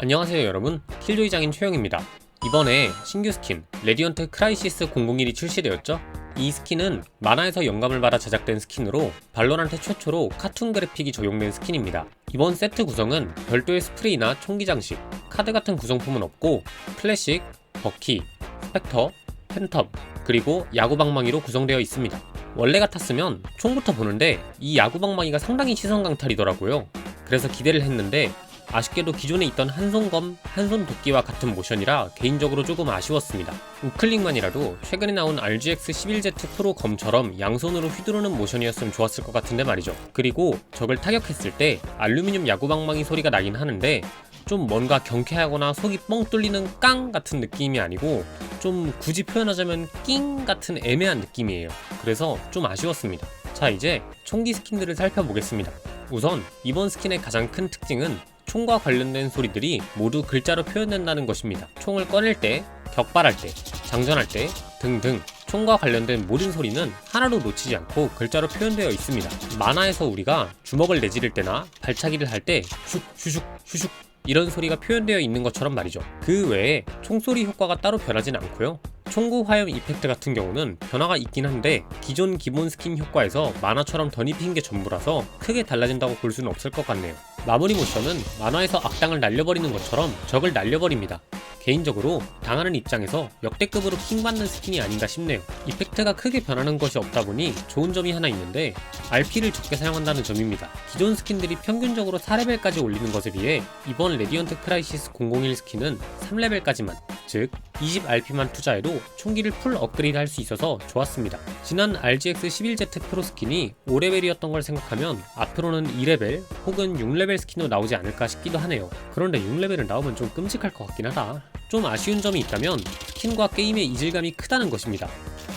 안녕하세요 여러분. 킬조이 장인 최영입니다. 이번에 신규 스킨 레디언트 크라이시스 001이 출시되었죠. 이 스킨은 만화에서 영감을 받아 제작된 스킨으로 발로란트 최초로 카툰 그래픽이 적용된 스킨입니다. 이번 세트 구성은 별도의 스프레이나 총기 장식 카드 같은 구성품은 없고 클래식, 버키, 스펙터, 팬텀 그리고 야구 방망이로 구성되어 있습니다. 원래 같았으면 총부터 보는데 이 야구 방망이가 상당히 시선 강탈이더라고요. 그래서 기대를 했는데 아쉽게도 기존에 있던 한손검, 한손 도끼와 같은 모션이라 개인적으로 조금 아쉬웠습니다. 우클릭만이라도 최근에 나온 RGX 11Z 프로 검처럼 양손으로 휘두르는 모션이었으면 좋았을 것 같은데 말이죠. 그리고 적을 타격했을 때 알루미늄 야구방망이 소리가 나긴 하는데 좀 뭔가 경쾌하거나 속이 뻥 뚫리는 깡 같은 느낌이 아니고 좀 굳이 표현하자면 낑 같은 애매한 느낌이에요. 그래서 좀 아쉬웠습니다. 자 이제 총기 스킨들을 살펴보겠습니다. 우선 이번 스킨의 가장 큰 특징은 총과 관련된 소리들이 모두 글자로 표현된다는 것입니다. 총을 꺼낼 때, 격발할 때, 장전할 때 등등 총과 관련된 모든 소리는 하나도 놓치지 않고 글자로 표현되어 있습니다. 만화에서 우리가 주먹을 내지를 때나 발차기를 할 때 슉, 슈슉, 슈슉 이런 소리가 표현되어 있는 것처럼 말이죠. 그 외에 총소리 효과가 따로 변하진 않고요. 총구 화염 이펙트 같은 경우는 변화가 있긴 한데 기존 기본 스킨 효과에서 만화처럼 덧입힌 게 전부라서 크게 달라진다고 볼 수는 없을 것 같네요. 마무리 모션은 만화에서 악당을 날려버리는 것처럼 적을 날려버립니다. 개인적으로 당하는 입장에서 역대급으로 킹받는 스킨이 아닌가 싶네요. 이펙트가 크게 변하는 것이 없다 보니 좋은 점이 하나 있는데 RP를 적게 사용한다는 점입니다. 기존 스킨들이 평균적으로 4레벨까지 올리는 것에 비해 이번 레디언트 크라이시스 001 스킨은 3레벨까지만 즉 20RP만 투자해도 총기를 풀 업그레이드 할 수 있어서 좋았습니다. 지난 RGX 11Z 프로 스킨이 5레벨이었던 걸 생각하면 앞으로는 2레벨 혹은 6레벨 스킨도 나오지 않을까 싶기도 하네요. 그런데 6레벨은 나오면 좀 끔찍할 것 같긴 하다. 좀 아쉬운 점이 있다면 스킨과 게임의 이질감이 크다는 것입니다.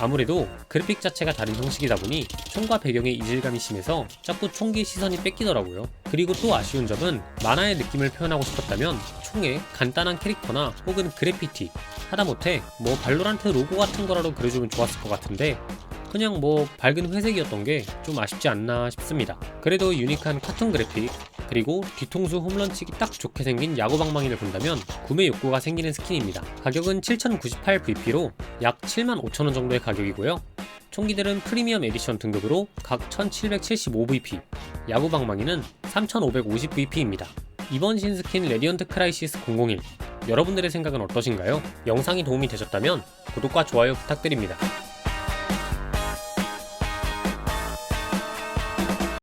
아무래도 그래픽 자체가 다른 형식이다 보니 총과 배경의 이질감이 심해서 자꾸 총기의 시선이 뺏기더라고요. 그리고 또 아쉬운 점은 만화의 느낌을 표현하고 싶었다면 총에 간단한 캐릭터나 혹은 그래피티 하다못해 뭐 발로란트 로고 같은 거라도 그려주면 좋았을 것 같은데 그냥 뭐 밝은 회색이었던 게 좀 아쉽지 않나 싶습니다. 그래도 유니크한 카툰 그래픽 그리고 뒤통수 홈런 치기 딱 좋게 생긴 야구 방망이를 본다면 구매 욕구가 생기는 스킨입니다. 가격은 7098VP로 약 75,000원 정도의 가격이고요. 총기들은 프리미엄 에디션 등급으로 각 1775VP, 야구 방망이는 3550VP입니다. 이번 신스킨 레디언트 크라이시스 001 여러분들의 생각은 어떠신가요? 영상이 도움이 되셨다면 구독과 좋아요 부탁드립니다.